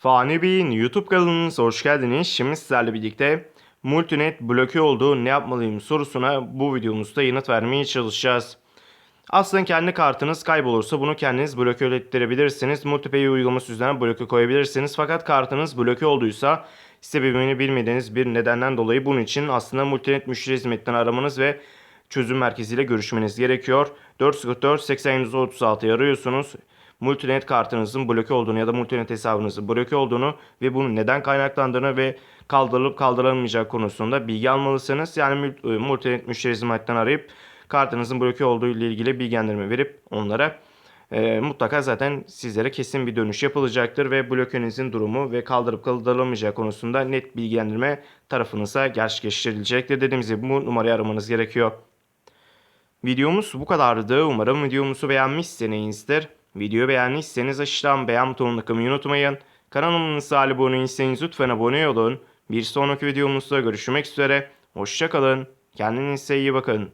Fani Bey'in YouTube kanalınıza hoş geldiniz. Şimdi sizlerle birlikte Multinet bloke olduğu ne yapmalıyım sorusuna bu videomuzda yanıt vermeye çalışacağız. Aslında kendi kartınız kaybolursa bunu kendiniz bloke ettirebilirsiniz. MultiPay uygulaması üzerinden bloke koyabilirsiniz. Fakat kartınız bloke olduysa sebebini bilmediğiniz bir nedenden dolayı bunun için aslında Multinet müşteri hizmetinden aramanız ve çözüm merkeziyle görüşmeniz gerekiyor. 444 80 arıyorsunuz. Multinet kartınızın bloke olduğunu ya da multinet hesabınızın bloke olduğunu ve bunun neden kaynaklandığını ve kaldırılıp kaldırılmayacak konusunda bilgi almalısınız. Yani e, multinet müşteri hizmetinden arayıp kartınızın bloke olduğu ile ilgili bilgilendirme verip onlara e, mutlaka zaten sizlere kesin bir dönüş yapılacaktır ve blokenizin durumu ve kaldırıp kaldırılamayacağı konusunda net bilgilendirme tarafınıza gerçekleştirilecektir. Dediğimiz gibi bu numarayı aramanız gerekiyor. Videomuz bu kadardı. Umarım videomuzu beğenmişsinizdir. Videoyu beğendiyseniz aşağıdan beğen butonuna tıklamayı unutmayın. Kanalımıza abone değilseniz lütfen abone olun. Bir sonraki videomuzda görüşmek üzere. Hoşçakalın. Kendinize iyi bakın.